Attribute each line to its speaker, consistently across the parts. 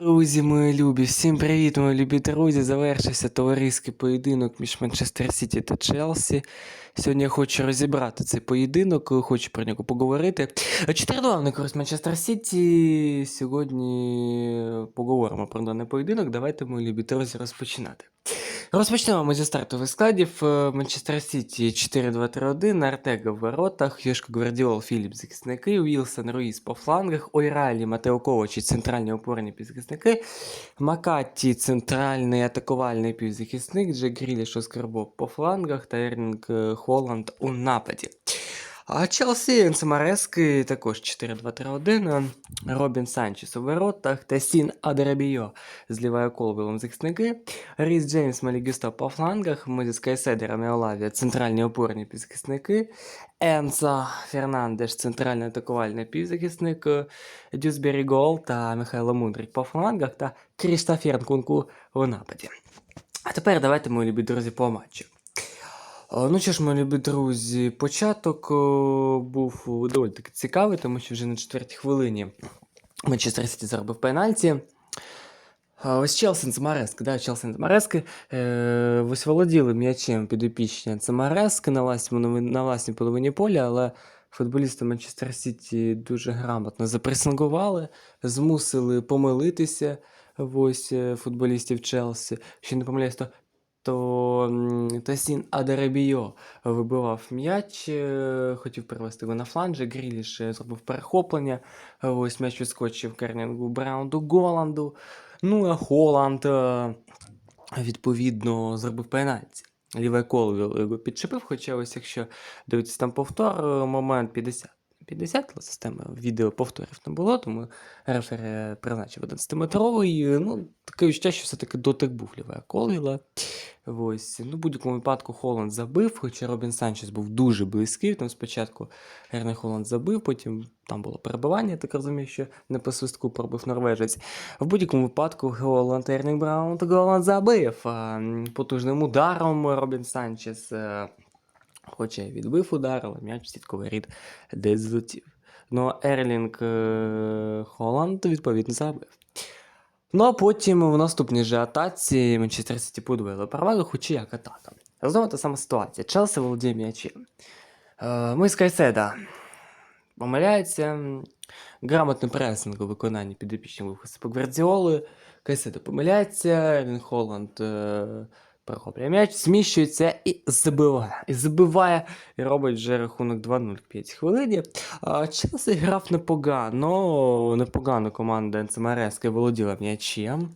Speaker 1: Друзі, мої любі, всім привіт, мої любі друзі. Завершився товариський поєдинок між Манчестер Сіті та Челсі. Сьогодні я хочу розібрати цей поєдинок, хочу про нього поговорити. 4-2 на користь Манчестер Сіті. Сьогодні поговоримо про даний поєдинок. Давайте, мої любі друзі, розпочинати. Розпочнемо ми зі стартових складів. Е, Манчестер Сіті 4-2-3-1, Артега в воротах, Йошко Гвардіол, Філіп захисники, Уілсон, Руїс по флангах, Ойралі, Матео Ковачі, центральні опорні півзахисники, Макатті, центральний атакувальний півзахисник, Джек Гріліш Оскарбо по флангах та Ерлінг е, Холланд у нападі. А Челсі Енсамарески також 4-2-3-1, Робін Санчес у воротах, Тесін Адерабійо з лівою захисники, Ріс Джеймс Малігюста по флангах, Мозіс Кайседер Меолавія центральні опорні півзахисники, Енса Фернандеш центральний атакувальний півзахисник, Дюсбері Гол та Михайло Мудрик по флангах та Кріштафер Нкунку у нападі. А тепер давайте, мої любі друзі, по матчу. Ну що ж, мої любі друзі, початок був доволі таки цікавий, тому що вже на четвертій хвилині Манчестер Сіті заробив пенальті. Ось Челсі Цмарески, да, Челсі Цмарески е, ось володіли м'ячем підопічні Цмарески на власній, на власній половині поля, але футболісти Манчестер Сіті дуже грамотно запресингували, змусили помилитися ось, е, футболістів Челсі. Що не помиляюсь, то то Тасін Адерабійо вибивав м'яч, е, хотів перевести його на фланж, Гріліш е, зробив перехоплення, е, ось м'яч відскочив Кернінгу Браунду Голланду. Ну а Холланд е, відповідно зробив пенальті. Ліве коло його підчепив, хоча ось якщо дивитися там повтор, момент 50. 50 але відео повторів не було, тому рефері призначив 11-метровий. Ну, таке відчуття, що все-таки дотик був ліве коліла. Ось. Ну, в будь-якому випадку Холланд забив, хоча Робін Санчес був дуже близький. Там спочатку Ерне Холланд забив, потім там було перебивання, я так розумію, що не по свистку пробив норвежець. В будь-якому випадку Голланд Ернінг Браун Голланд забив. Потужним ударом Робін Санчес. Хоча й відбив удар, але м'яч в сітковий рід десь злетів. Ну, Ерлінг е, Холланд відповідно забив. Ну а потім в наступній же атаці Манчестер Сіті подвоїли перевагу, хоча як атака. Знову та сама ситуація. Челсі володіє м'ячем. Е, Ми з Кайседа помиляється. Грамотний пресинг у виконанні підопічного вихисту Гвардіоли. Кайседа помиляється, Ерлінг Холланд е, перехоплює м'яч, зміщується і забиває. І забиває, і робить вже рахунок 2-0 в 5 хвилині. Челсі грав непогано, непогано команда Енцемарески володіла м'ячем.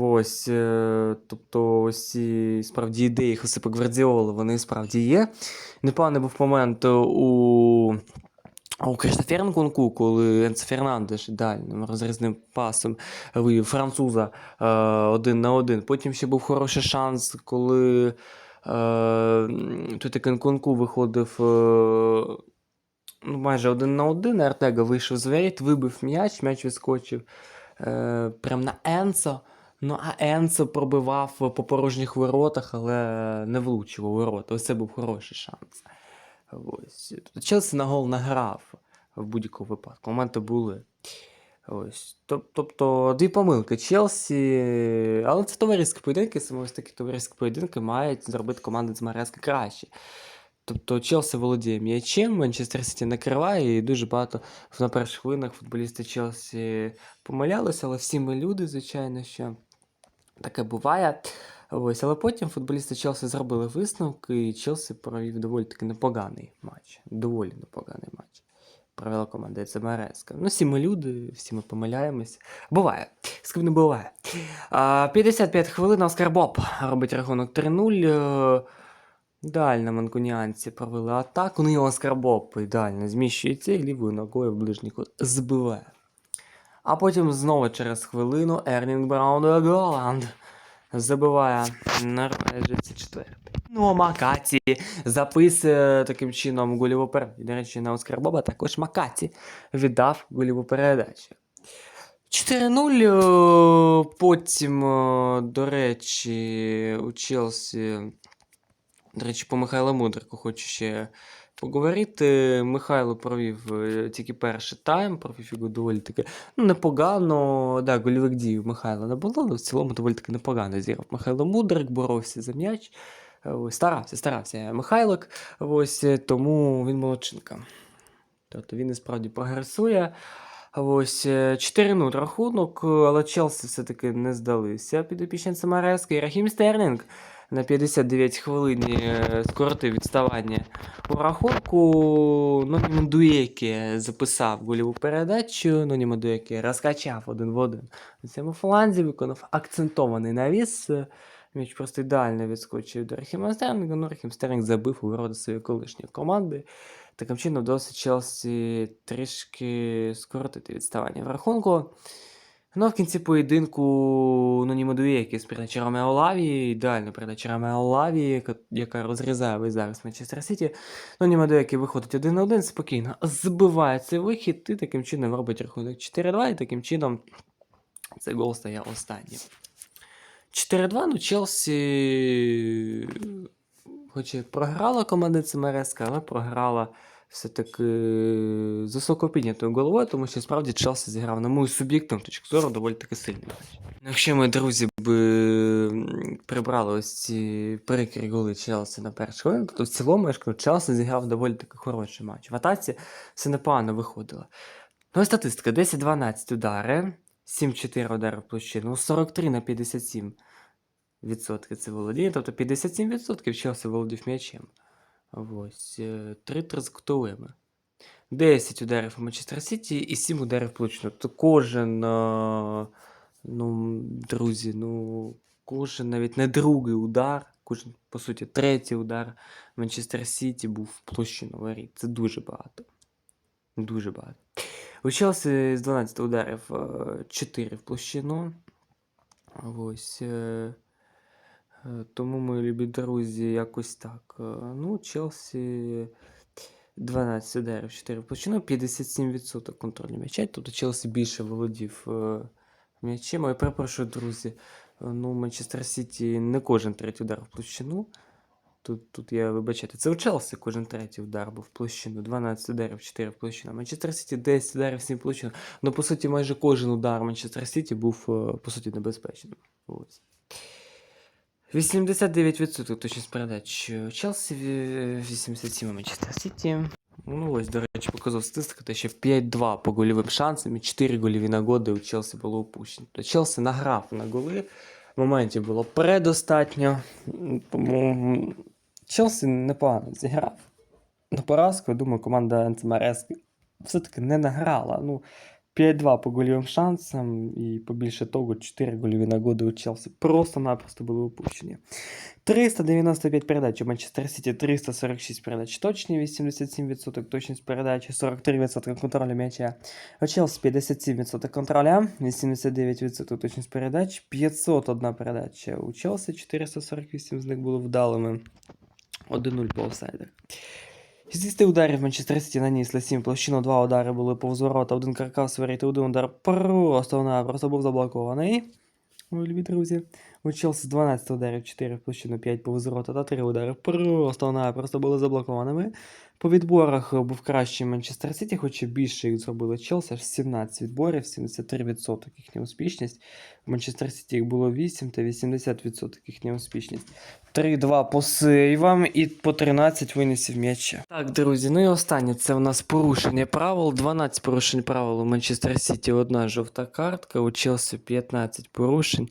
Speaker 1: Ось, е, тобто ось ці справді ідеї Хосипа Гвардіоли, вони справді є. Непоганий був момент у, у Криштофера Нкунку, коли Енце Фернандеш ідеальним розрізним пасом вивів француза е, один на один. Потім ще був хороший шанс, коли е, тут Нкунку виходив е, ну, майже один на один. Артега вийшов з воріт, вибив м'яч, м'яч відскочив е, прямо на Енцо. Ну, а Енцо пробивав по порожніх воротах, але не влучив у ворота. Ось це був хороший шанс. Ось. Челсі на гол награв в будь-якому випадку. Моменти були. Ось. Тобто дві помилки Челсі. Але це товариські поєдинки, саме ось такі товариські поєдинки мають зробити команди з Мареска краще. Тобто Челсі володіє м'ячем, Манчестер Сіті накриває, і дуже багато на перших хвилинах футболісти Челсі помилялися, але всі ми люди, звичайно, що таке буває. Ось, але потім футболісти Челсі зробили висновки, і Челсі провів доволі таки непоганий матч. Доволі непоганий матч. Провела команда ЦМРС. Ну, всі ми люди, всі ми помиляємось. Буває. З ким не буває. 55 хвилин Оскар Боб робить рахунок 3-0. Е, Ідеально манкуніанці провели атаку. Ну і Оскар Боб ідеально зміщується і лівою ногою в ближній кут збиває. А потім знову через хвилину Ерлінг Браун Голланд забиває норвежець четвертий. Ну, а Макаті записує таким чином гольову передачу. До речі, на Оскар Боба також Макаті віддав гольову передачу. 4-0. е, Потім, е, до речі, у Челсі. До речі, по Михайлу Мудрику хочу ще поговорити. Михайло провів е, тільки перший тайм, провів його доволі таки ну, непогано. Да, гольових дій Михайла не було, але в цілому доволі таки непогано зіграв. Михайло Мудрик боровся за м'яч. Е, Ось, старався, старався Михайлик. Ось е, тому він молодчинка. Тобто він і справді прогресує. Ось е, 4-0 рахунок, але Челсі все-таки не здалися підопічні Самарески. І Рахім Стерлінг на 59 хвилині е, скоротив відставання у рахунку. Ноні Мандуєкі записав гольову передачу. Ноні Мандуєкі розкачав один в один на цьому фланзі, виконав акцентований навіс. М'яч просто ідеально відскочив до Рахіма Стерлінга. Ну, Рахім Стерлінг забив у ворота своєї колишньої команди. Таким чином вдалося Челсі трішки скоротити відставання в рахунку. Ну, в кінці поєдинку ну, Німодуєкі з передачі Ромео Лаві, ідеальна передача Ромео Лаві, яка- розрізає весь зараз Манчестер Сіті. Ну, Німодуєкі виходить один на один, спокійно збиває цей вихід і таким чином робить рахунок 4-2, і таким чином цей гол стає останнім. 4-2, ну Челсі, хоч і програла команда ЦМРС, але програла все-таки з високо головою, тому що справді Челсі зіграв, на мою суб'єктивну точку зору, доволі таки сильний матч. Ну, Якщо ми, друзі, б прибрали ось ці прикрі голи Челсі на перший хвилин, то в цілому я ж кажу, Челсі зіграв доволі таки хороший матч. В атаці все непогано виходило. Ну, і статистика: 10-12 удари, 7-4 удари в площину, 43 на 57 відсотки це володіння, тобто 57% Челсі володів м'ячем. Ось, е, 3 з 10 ударів у Манчестер Сіті і 7 ударів влучно. Тобто кожен, е, ну, друзі, ну, кожен навіть не другий удар, кожен, по суті, третій удар Манчестер Сіті був в площину воріт. Це дуже багато. Дуже багато. У Челсі з 12 ударів 4 в площину. Ось. Е, Тому, мої любі друзі, якось так. Е, Ну, Челсі 12 ударів, 4 в площину, 57% контролю м'яча. Тобто Челсі більше володів е, м'ячем. Я перепрошую, друзі. Ну, Манчестер Сіті не кожен третій удар в площину. Тут, тут я вибачайте. Це у Челсі кожен третій удар був в площину. 12 ударів, 4 в площину. Манчестер Сіті 10 ударів, 7 в площину. Ну, по суті, майже кожен удар Манчестер Сіті був, по суті, небезпечним. Ось. 89% точність передач Челсі, 87 у Манчестер Сіті. Ну, ось, до речі, показав статистика, те, що 5-2 по гольовим шансам і 4 гольові нагоди у Челсі було упущено. Тобто Челсі награв на голи, моментів було предостатньо. Тому Челсі непогано зіграв. На поразку, я думаю, команда НЦМРС все-таки не награла. Ну, 5-2 по гольовим шансам і побільше того, 4 гольові нагоди у Челсі просто-напросто були упущені. 395 передач у Манчестер Сіті, 346 передач точні, 87% точність передачі, 43% контролю м'яча. У Челсі 57% контроля, 89% точність передач, 501 передача у Челсі, 448 з них були вдалими. 1-0 по офсайдах. 60 ударів Манчестер Сіті нанесли 7 площину, 2 удари були повз ворота, один каркас виріти, один удар просто напросто був заблокований. Мої любі друзі. У Челсі 12 ударів, 4 в площину, 5 повз та 3 удари просто напросто були заблокованими. По відборах був кращий Манчестер Сіті, хоча більше їх зробили Челсі, аж 17 відборів, 73% їхня успішність. У Манчестер Сіті їх було 8 та 80% їхня успішність. 3-2 по сейвам і по 13 винесів м'яча. Так, друзі, ну і останнє це у нас порушення правил. 12 порушень правил у Манчестер Сіті, одна жовта картка, у Челсі 15 порушень.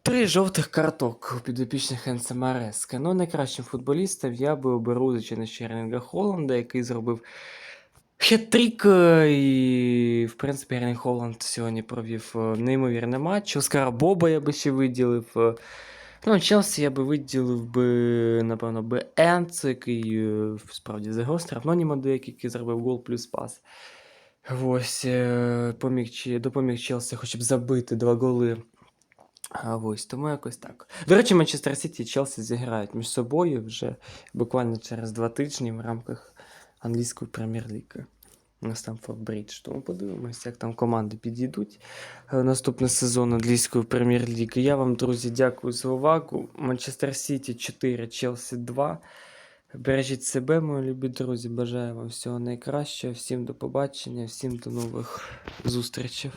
Speaker 1: Три жовтих карток у підопічних Енса Мареска. Ну, найкращим футболістом я би оберу, звичайно, ще Холланда, який зробив хет-трік. е, І, в принципі, Ернінг Холланд сьогодні провів е, неймовірний матч. Оскара Боба я би ще виділив. е, Ну, Челсі я би виділив би, напевно, би Енц, який справді заграв штрафноніма деякий, який зробив гол плюс пас. Ось, поміг, допоміг Челсі хоча б забити два голи. А ось, тому якось так. До речі, Манчестер Сіті і Челсі зіграють між собою вже буквально через два тижні в рамках англійської прем'єр-ліги на Стамфорд Бридж. Тому подивимося, як там команди підійдуть е, наступний сезон англійської прем'єр-ліги. Я вам, друзі, дякую за увагу. Манчестер Сіті 4, Челсі 2. Бережіть себе, мої любі друзі. Бажаю вам всього найкращого. Всім до побачення, всім до нових зустрічей.